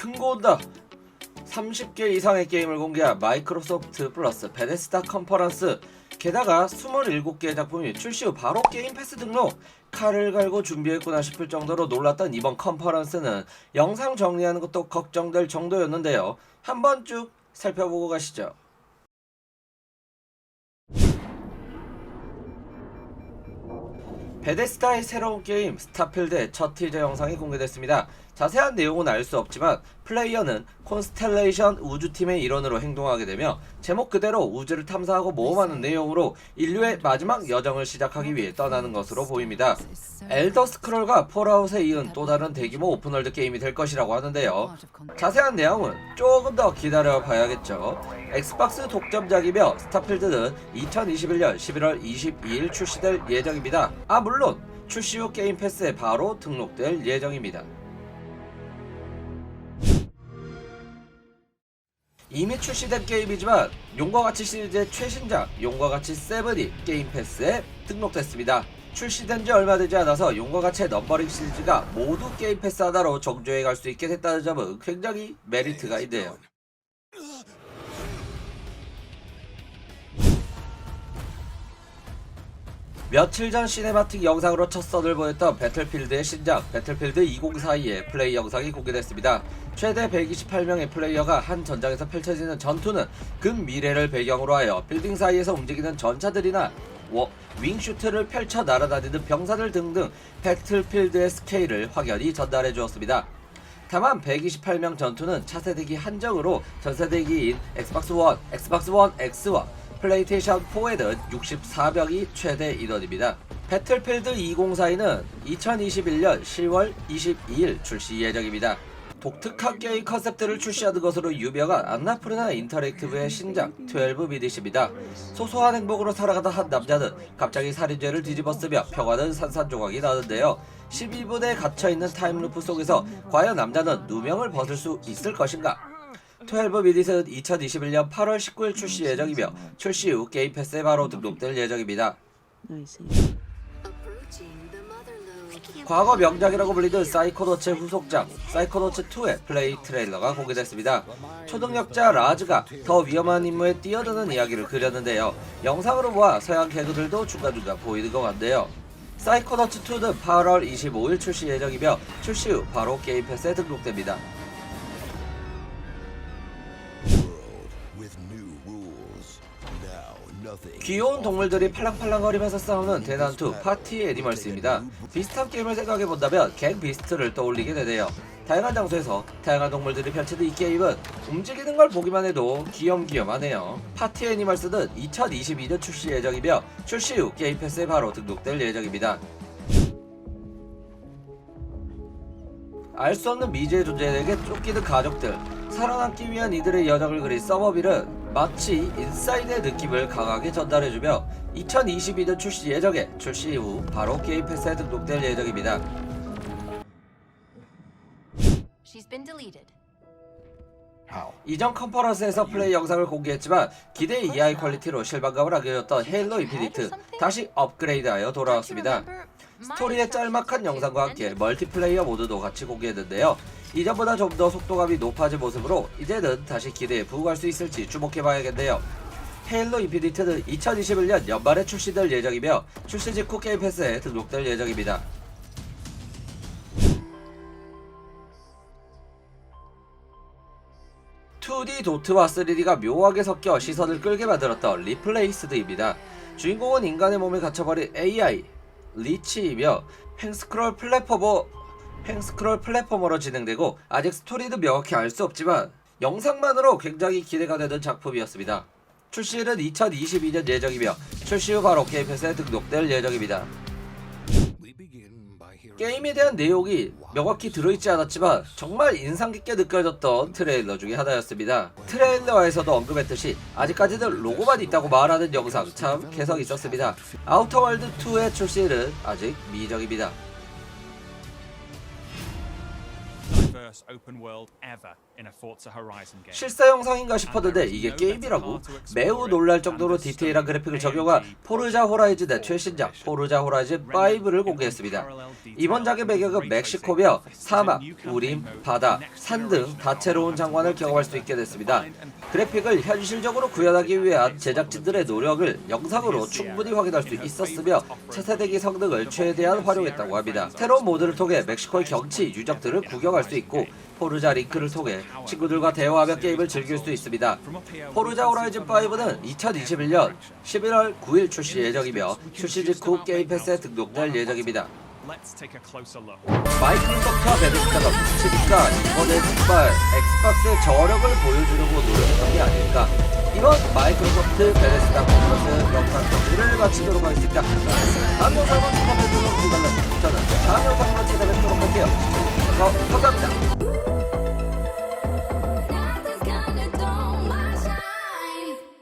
큰거 온다 30개 이상의 게임을 공개한 마이크로소프트 플러스 베데스다 컨퍼런스. 게다가 27개의 작품이 출시 후 바로 게임 패스 등록. 칼을 갈고 준비했구나 싶을 정도로 놀랐던 이번 컨퍼런스는 영상 정리하는 것도 걱정될 정도였는데요. 한번 쭉 살펴보고 가시죠. 베데스다의 새로운 게임 스타필드의 첫 티저 영상이 공개됐습니다. 자세한 내용은 알 수 없지만 플레이어는 콘스텔레이션 우주팀의 일원으로 행동하게 되며 제목 그대로 우주를 탐사하고 모험하는 내용으로 인류의 마지막 여정을 시작하기 위해 떠나는 것으로 보입니다. 엘더 스크롤과 폴아웃에 이은 또 다른 대규모 오픈월드 게임이 될 것이라고 하는데요. 자세한 내용은 조금 더 기다려 봐야겠죠. 엑스박스 독점작이며 스타필드는 2021년 11월 22일 출시될 예정입니다. 아 물론 출시 후 게임 패스에 바로 등록될 예정입니다. 이미 출시된 게임이지만 용과 같이 시리즈의 최신작 용과 같이 세븐이 게임 패스에 등록됐습니다. 출시된 지 얼마 되지 않아서 용과 같이 넘버링 시리즈가 모두 게임 패스 하나로 정주행 갈수 있게 됐다는 점은 굉장히 메리트가 있네요. 며칠 전 시네마틱 영상으로 첫 선을 보였던 배틀필드의 신작 배틀필드 2042의 플레이 영상이 공개됐습니다. 최대 128명의 플레이어가 한 전장에서 펼쳐지는 전투는 근 미래를 배경으로 하여 빌딩 사이에서 움직이는 전차들이나 워, 윙슈트를 펼쳐 날아다니는 병사들 등등 배틀필드의 스케일을 확연히 전달해 주었습니다. 다만 128명 전투는 차세대기 한정으로 전세대기인 엑스박스 1, 엑스박스 1 X와 플레이테이션 4에는 64명이 최대 인원입니다. 배틀필드 2042는 2021년 10월 22일 출시 예정입니다. 독특한 게임 컨셉들을 출시하는 것으로 유명한 안나푸르나 인터랙티브의 신작 12 미닛입니다. 소소한 행복으로 살아가다 한 남자는 갑자기 살인죄를 뒤집어쓰며 평화는 산산조각이 나는데요. 12분에 갇혀있는 타임루프 속에서 과연 남자는 누명을 벗을 수 있을 것인가? 12미닛은 2021년 8월 19일 출시 예정이며 출시 후 게임 패스에 바로 등록될 예정입니다. 과거 명작이라고 불리던 사이코노츠 후속작 사이코노츠 2의 플레이 트레일러가 공개됐습니다. 초능력자 라즈가 더 위험한 임무에 뛰어드는 이야기를 그렸는데요. 영상으로 보아 서양 개그들도 중간중간 보이는 것 같네요. 사이코노츠 2는 8월 25일 출시 예정이며 출시 후 바로 게임 패스에 등록됩니다. 귀여운 동물들이 팔랑팔랑거리면서 싸우는 대난투 파티 애니멀스입니다. 비슷한 게임을 생각해본다면 갱 비스트를 떠올리게 되네요. 다양한 장소에서 다양한 동물들이 펼치는 이 게임은 움직이는 걸 보기만 해도 귀염귀염하네요. 파티 애니멀스는 2022년 출시 예정이며 출시 후 게임 패스에 바로 등록될 예정입니다. 알 수 없는 미지의 존재에게 쫓기는 가족들 살아남기 위한 이들의 여정을 그린 서머빌은 마치 인사이드의 느낌을 강하게 전달해주며 2022년 출시 예정에 출시 후 바로 게임 패스에 등록될 예정입니다. She's been deleted. 이전 컨퍼런스에서 플레이 영상을 공개했지만 기대 이하의 퀄리티로 실망감을 안겨줬던 헤일로 인피니트 다시 업그레이드하여 돌아왔습니다. 스토리의 짤막한 영상과 함께 멀티플레이어 모드도 같이 공개했는데요. 이전보다 좀 더 속도감이 높아진 모습으로 이제는 다시 기대에 부응할 수 있을지 주목해봐야겠네요. 헤일로 인피니트는 2021년 연말에 출시될 예정이며 출시 직후 게임 패스에 등록될 예정입니다. (2D) 도트와 3D가 묘하게 섞여 시선을 끌게 만들었던 리플레이스드입니다. 주인공은 인간의 몸에 갇혀버린 AI 리치이며 횡스크롤 플랫포머 횡스크롤 플랫포머로 진행되고 아직 스토리는 명확히 알 수 없지만 영상만으로 굉장히 기대가 되는 작품이었습니다. 출시는 2022년 예정이며 출시 후 바로 게임 패스에 등록될 예정입니다. 게임에 대한 내용이 명확히 들어있지 않았지만 정말 인상 깊게 느껴졌던 트레일러 중에 하나였습니다. 트레일러에서도 언급했듯이 아직까지는 로고만 있다고 말하는 영상 참 개성 있었습니다. 아우터월드 2의 출시는 아직 미정입니다. Diverse diverse open world ever in a Forza Horizon game. 실사 영상인가 싶었는데 이게 게임이라고 매우 놀랄 정도로 디테일한 그래픽을 적용한 포르자 호라이즌의 최신작 포르자 호라이즌 5를 공개했습니다. 이번 작의 배경은 멕시코며 사막, 우림, 바다, 산 등 다채로운 장관을 경험할 수 있게 됐습니다. 그래픽을 현실적으로 구현하기 위한 제작진들의 노력을 영상으로 충분히 확인할 수 있었으며 차세대기 성능을 최대한 활용했다고 합니다. 새로운 모드를 통해 멕시코의 경치, 유적들을 구경할 수 있고 포르자 링크를 통해 친구들과 대화하며 게임을 즐길 수 있습니다. 포르자 호라이즌 5는 2021년 11월 9일 출시 예정이며 출시 직후 게임 패스에 등록될 예정입니다. 마이크로소프트와 베데스다가 붙이니까 이번에 정말 엑스박스의 저력을 보여주려고 노력한 게 아닐까. 이번 마이크로소프트 베데스다 컨퍼런스 영상 정리를 마치도록 하겠습니다. 다음 영상은